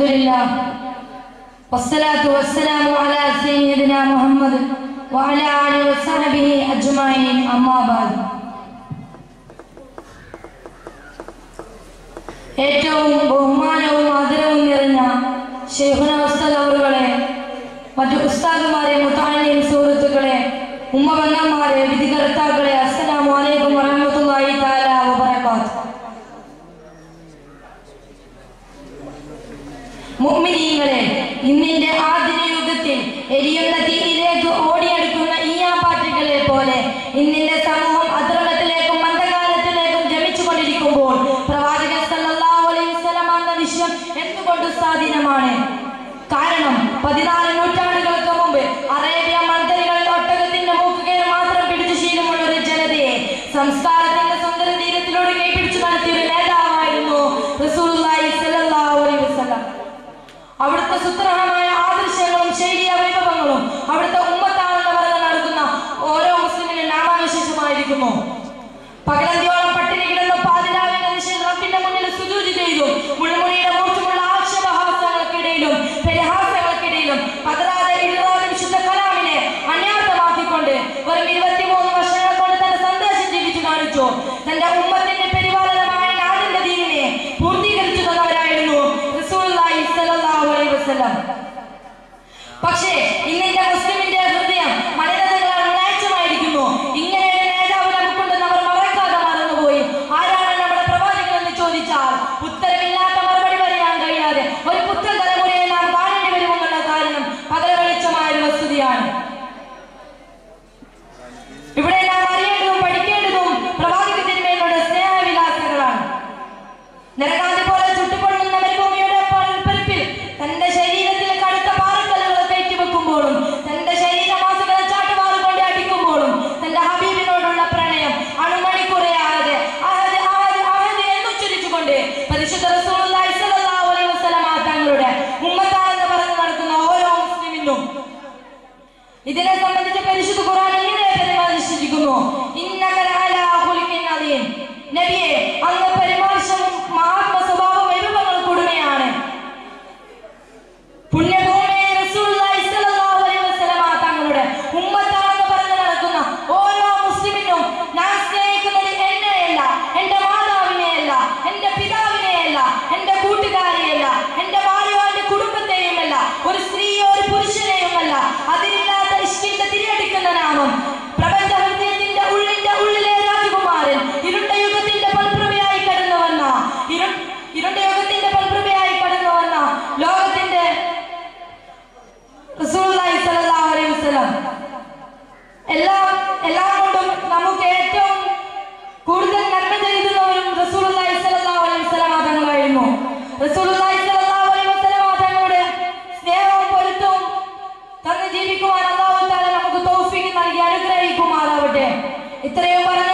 الحمد لله والصلاة والسلام على سيدنا محمد وعلى آله وصحبه أجمعين أما بعد ഏറ്റവും ബഹുമാനവും ആദരവും നിറഞ്ഞ ഷെയ്ഖുന ഉസ്താദ് അവറുകളെ മറ്റു ഉസ്താദുമാരെ മുത്താനിയും സുഹൃത്തുക്കളെ ഉമ്മബന്ധന്മാരെ വിധികർത്താക്കളെ മുഅ്മിനീങ്ങളെ ഇന്നിന്റെ ആധുനിക യുഗത്തിൽ എരിയുന്ന തീയിലേക്ക് ഓടിയെടുക്കുന്ന ഈയാമ്പാറ്റുകളെ പോലെ ഇന്നിന്റെ സമൂഹം അധർമ്മത്തിലേക്കും മന്ദകാലത്തിലേക്കും ജമിച്ചുകൊണ്ടിരിക്കുമ്പോൾ പ്രവാചകൻ സല്ലല്ലാഹു അലൈഹി വസല്ലം എന്ന വിഷയം എന്തുകൊണ്ട് സ്വാധീനമാണ്? കാരണം പതിനാല് നൂറ്റാണ്ടുകൾക്ക് മുമ്പ് അറേബ്യ മന്ത്രികളിൽ ഒട്ടകത്തിന്റെ മൂക്കുകയിൽ മാത്രം പിടിച്ചു ശീലമുള്ള ഒരു ജനതയെ സംസ്കാരത്തിന്റെ സുത്രഹമായ ആദർശങ്ങളും ശൈലിയ വൈഭവങ്ങളും അവിടുത്തെ ഉമ്മത്താണെന്ന് പറഞ്ഞ് നടക്കുന്ന ഓരോ മുസ്ലിമിനും നാമാവിശേഷമായിരിക്കുന്നു എന്നുച്ചരിച്ചുകൊണ്ട് പരിശുദ്ധ തങ്ങളുടെ ഉമ്മത്താണെന്ന് പറഞ്ഞു നടക്കുന്ന ഓരോ മുസ്ലിമിനും ഇതിനെ സംബന്ധിച്ച് പരിശുദ്ധ ഖുർആൻ ഇങ്ങനെ പരാമർശിച്ചിരിക്കുന്നു ഇന്നക ലഅലാ ഖുലുഖിൻ അദീം നബിയെ എല്ലാം എല്ലാം കൊണ്ടും നമുക്ക് ഏറ്റവും കൂടുതൽ നന്മ ചെയ്തുന്നവരും തങ്ങളുടെ സ്നേഹവും ജീവിക്കുവാൻ തആല നമുക്ക് തൗഫീഖ് നൽകി അനുഗ്രഹിക്കുമാറാവട്ടെ. ഇത്രയും പറഞ്ഞുകൊണ്ട്